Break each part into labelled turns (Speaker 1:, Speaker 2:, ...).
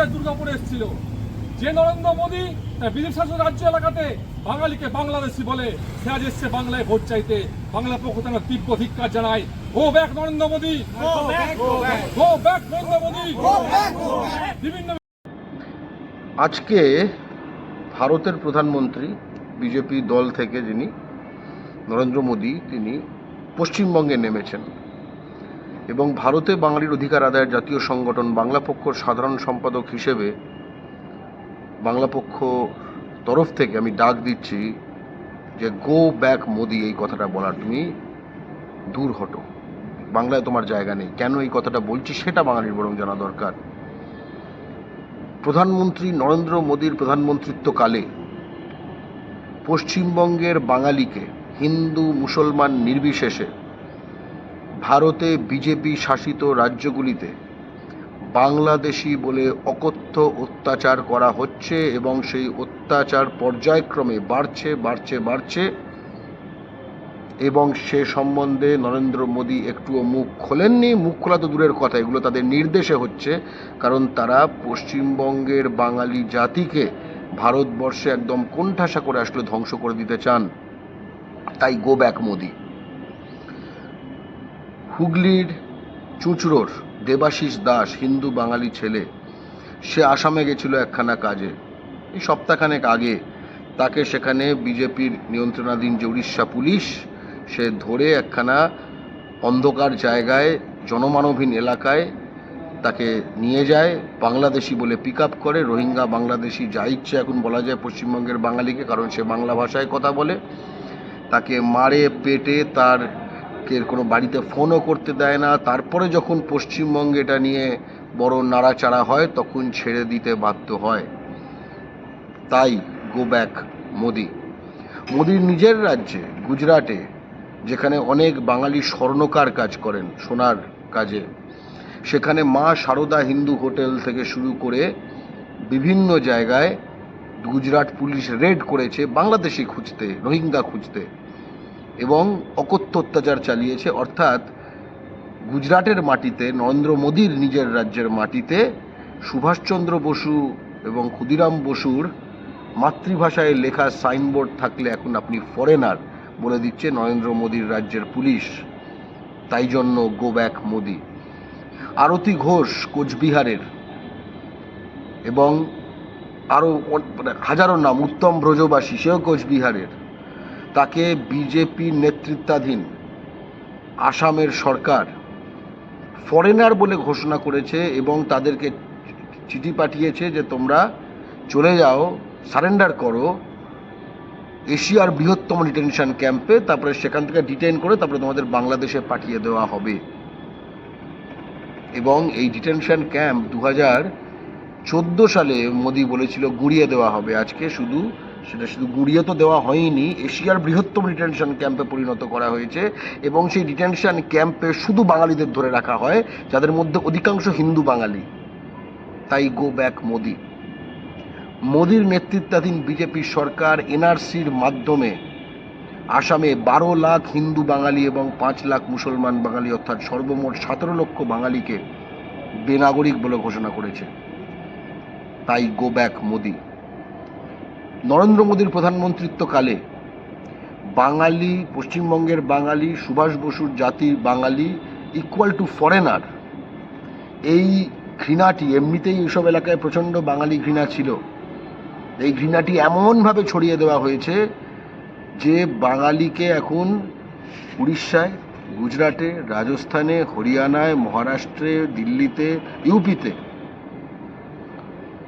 Speaker 1: গিয়ে দুর্গাপুরে এসেছিল। যে নরেন্দ্র মোদী তার বিদেশ শাসক রাজ্য এলাকাতে বাঙালিকে বাংলাদেশি বলে। সে আজ এসছে বাংলায় ভোট চাইতে। বাংলা পক্ষ থেকে তীব্র ধিক্কার জানাই। Go back Narendra Modi! Go back Narendra Modi! বিভিন্ন
Speaker 2: আজকে ভারতের প্রধানমন্ত্রী বিজেপি দল থেকে যিনি নরেন্দ্র মোদী তিনি পশ্চিমবঙ্গে নেমেছেন। এবং ভারতে বাঙালির অধিকার আদায়ের জাতীয় সংগঠন বাংলা পক্ষর সাধারণ সম্পাদক হিসেবে বাংলা পক্ষ তরফ থেকে আমি ডাক দিচ্ছি যে গো ব্যাক মোদি, এই কথাটা বলার। তুমি দূর হটো। বাংলায় তোমার জায়গা নেই। কেন এই কথাটা বলছি সেটা বাঙালির বরং জানা দরকার। প্রধানমন্ত্রী নরেন্দ্র মোদীর প্রধানমন্ত্রিত্বকালে পশ্চিমবঙ্গের বাঙালিকে হিন্দু, মুসলমান নির্বিশেষে ভারতে বিজেপি শাসিত রাজ্যগুলিতে বাংলাদেশি বলে অকথ্য অত্যাচার করা হচ্ছে এবং সেই অত্যাচার পর্যায়ক্রমে বাড়ছে বাড়ছে বাড়ছে এবং সে সম্বন্ধে নরেন্দ্র মোদী একটুও মুখ খোলেননি। মুখ খোলা তো দূরের কথা, এগুলো তাদের নির্দেশে হচ্ছে, কারণ তারা পশ্চিমবঙ্গের বাঙালি জাতিকে ভারতবর্ষে একদম কোণঠাসা করে আসলে ধ্বংস করে দিতে চান। তাই গো ব্যাক মোদি। হুগলির চুঁচড়োর দেবাশিস দাস, হিন্দু বাঙালি ছেলে, সে আসামে গেছিল একখানা কাজে। এই সপ্তাহখানেক আগে তাকে সেখানে বিজেপির নিয়ন্ত্রণাধীন যে উড়িষ্যা পুলিশ, সে ধরে একখানা অন্ধকার জায়গায়, জনমানবহীন এলাকায় তাকে নিয়ে যায়, বাংলাদেশি বলে পিক আপ করে। রোহিঙ্গা বাংলাদেশি যা ইচ্ছে এখন বলা যায় পশ্চিমবঙ্গের বাঙালিকে, কারণ সে বাংলা ভাষায় কথা বলে। তাকে মারে, পেটে তার কে কোনো বাড়িতে ফোনও করতে দেয় না। তারপরে যখন পশ্চিমবঙ্গে এটা নিয়ে বড় নাড়াচাড়া হয়, তখন ছেড়ে দিতে বাধ্য হয়। তাই গো ব্যাক মোদি। মোদির নিজের রাজ্যে, গুজরাটে, যেখানে অনেক বাঙালি স্বর্ণকার কাজ করেন, সোনার কাজে, সেখানে মা সারদা হিন্দু হোটেল থেকে শুরু করে বিভিন্ন জায়গায় গুজরাট পুলিশ রেড করেছে, বাংলাদেশি খুঁজতে, রোহিঙ্গা খুঁজতে। এবং অকথ্য অত্যাচার চালিয়েছে, অর্থাৎ গুজরাটের মাটিতে, নরেন্দ্র মোদীর নিজের রাজ্যের মাটিতে সুভাষচন্দ্র বসু এবং ক্ষুদিরাম বসুর মাতৃভাষায় লেখা সাইনবোর্ড থাকলে এখন আপনি ফরেনার বলে দিচ্ছে নরেন্দ্র মোদীর রাজ্যের পুলিশ। তাই জন্য গো ব্যাক মোদি। আরতি ঘোষ কোচবিহারের এবং আরও মানে হাজারো নাম, উত্তম ব্রজবাসী, সেও কোচবিহারের। তাকে বিজেপি নেতৃত্বাধীন আসামের সরকার ফরেনার বলে ঘোষণা করেছে এবং তাদেরকে চিঠি পাঠিয়েছে যে তোমরা চলে যাও, সারেন্ডার করো এশিয়ার বৃহত্তম ডিটেনশন ক্যাম্পে, তারপরে সেখান থেকে ডিটেন করে তারপরে তোমাদের বাংলাদেশে পাঠিয়ে দেওয়া হবে। এবং এই ডিটেনশন ক্যাম্প দু হাজার চোদ্দ সালে মোদি বলেছিল, গুড়িয়ে দেওয়া হবে। আজকে শুধু সেটা শুধু গুড়িয়ে তো দেওয়া হয়নি, এশিয়ার বৃহত্তম ডিটেনশন ক্যাম্পে পরিণত করা হয়েছে এবং সেই ডিটেনশন ক্যাম্পে শুধু বাঙালিদের ধরে রাখা হয়, যাদের মধ্যে অধিকাংশ হিন্দু বাঙালি। তাই গো ব্যাক মোদি। মোদির নেতৃত্বাধীন বিজেপি সরকার এনআরসির মাধ্যমে আসামে বারো লাখ হিন্দু বাঙালি এবং পাঁচ লাখ মুসলমান বাঙালি, অর্থাৎ সর্বমোট সতেরো লক্ষ বাঙালিকে বেনাগরিক বলে ঘোষণা করেছে। তাই গো ব্যাক মোদি। নরেন্দ্র মোদীর প্রধানমন্ত্রিত্বকালে বাঙালি, পশ্চিমবঙ্গের বাঙালি, সুভাষ বসুর জাতির বাঙালি ইকুয়াল টু ফরেনার এই ঘৃণাটি, এমনিতেই এইসব এলাকায় প্রচণ্ড বাঙালি ঘৃণা ছিল, এই ঘৃণাটি এমনভাবে ছড়িয়ে দেওয়া হয়েছে যে বাঙালিকে এখন উড়িষ্যায়, গুজরাটে, রাজস্থানে, হরিয়ানায়, মহারাষ্ট্রে, দিল্লিতে, ইউপিতে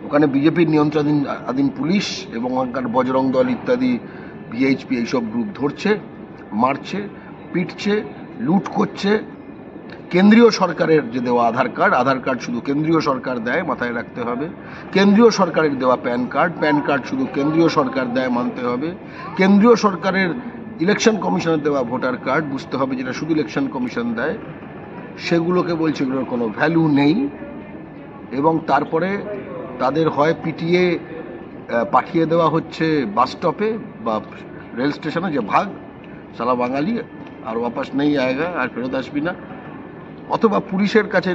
Speaker 2: ওখানে বিজেপির নিয়ন্ত্রণাধীন, আধীন পুলিশ এবং ওখানকার বজরং দল ইত্যাদি ভিএইচপি এইসব গ্রুপ ধরছে, মারছে, পিটছে, লুট করছে। কেন্দ্রীয় সরকারের যে দেওয়া আধার কার্ড আধার কার্ড শুধু কেন্দ্রীয় সরকার দেয়, মাথায় রাখতে হবে। কেন্দ্রীয় সরকারের দেওয়া প্যান কার্ড প্যান কার্ড শুধু কেন্দ্রীয় সরকার দেয় মানতে হবে। কেন্দ্রীয় সরকারের ইলেকশন কমিশনের দেওয়া ভোটার কার্ড বুঝতে হবে যেটা শুধু ইলেকশন কমিশন দেয়। সেগুলোকে বলছে এগুলোর কোনো ভ্যালু নেই। এবং তারপরে তাদের হয় পিটিয়ে পাঠিয়ে দেওয়া হচ্ছে বাস স্টপে বা রেল স্টেশনে যে ভাগ, সালা বাঙালি, আর ওয়াপাস নেই আয়েগা, আর ফেরত আসবি না। অথবা পুলিশের কাছে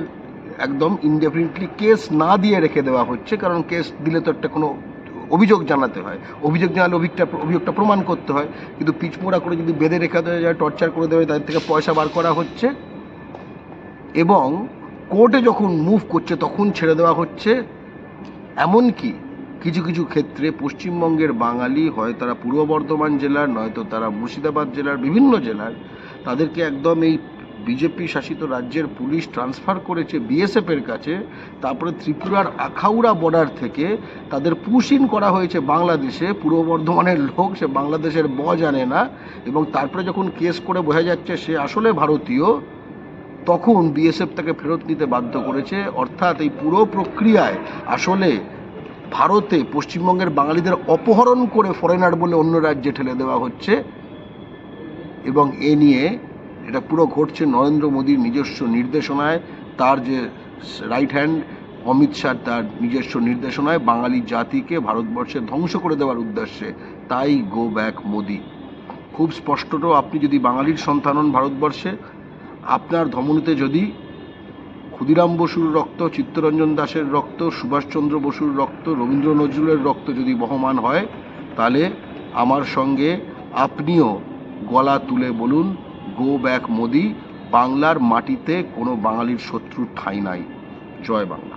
Speaker 2: একদম ইনডেফিনিটলি কেস না দিয়ে রেখে দেওয়া হচ্ছে, কারণ কেস দিলে তো একটা কোনো অভিযোগ জানাতে হয়। অভিযোগ জানালে অভিযোগটা অভিযোগটা প্রমাণ করতে হয়। কিন্তু পিচমোড়া করে যদি বেঁধে রেখে দেওয়া যায় টর্চার করে দেওয়া তাদের থেকে পয়সা বার করা হচ্ছে। এবং কোর্টে যখন মুভ করছে, তখন ছেড়ে দেওয়া হচ্ছে। এমনকি কিছু কিছু ক্ষেত্রে পশ্চিমবঙ্গের বাঙালি, হয় তারা পূর্ব বর্ধমান জেলার নয়তো তারা মুর্শিদাবাদ জেলার, বিভিন্ন জেলার, তাদেরকে একদম এই বিজেপি শাসিত রাজ্যের পুলিশ ট্রান্সফার করেছে বিএসএফ এর কাছে। তারপরে ত্রিপুরার আখাউড়া বর্ডার থেকে তাদের পুশ ইন করা হয়েছে বাংলাদেশে। পূর্ব বর্ধমানের লোক, সে বাংলাদেশের ব জানে না। এবং তারপরে যখন কেস করে বোঝা যাচ্ছে সে আসলে ভারতীয় তখন বিএসএফ তাকে ফেরত নিতে বাধ্য করেছে। অর্থাৎ এই পুরো প্রক্রিয়ায় আসলে ভারতে পশ্চিমবঙ্গের বাঙালিদের অপহরণ করে ফরেনার বলে অন্য রাজ্যে ঠেলে দেওয়া হচ্ছে এবং এ নিয়ে এটা পুরো ঘটছে নরেন্দ্র মোদীর নিজস্ব নির্দেশনায়। তার যে রাইট হ্যান্ড অমিত শাহ তার নিজস্ব নির্দেশনায় বাঙালি জাতিকে ভারতবর্ষে ধ্বংস করে দেওয়ার উদ্দেশ্যে তাই গো ব্যাক মোদি। খুব স্পষ্টত আপনি যদি বাঙালির সন্তান হন ভারতবর্ষে আপনার ধমনীতে যদি ক্ষুদিরাম বসুর রক্ত, চিত্তরঞ্জন দাসের রক্ত, সুভাষচন্দ্র বসুর রক্ত, রবীন্দ্র নজরুলের রক্ত যদি বহমান হয়, তাহলে আমার সঙ্গে আপনিও গলা তুলে বলুন গো ব্যাক মোদি। বাংলার মাটিতে কোনো বাঙালির শত্রুর ঠাঁই নাই। জয় বাংলা।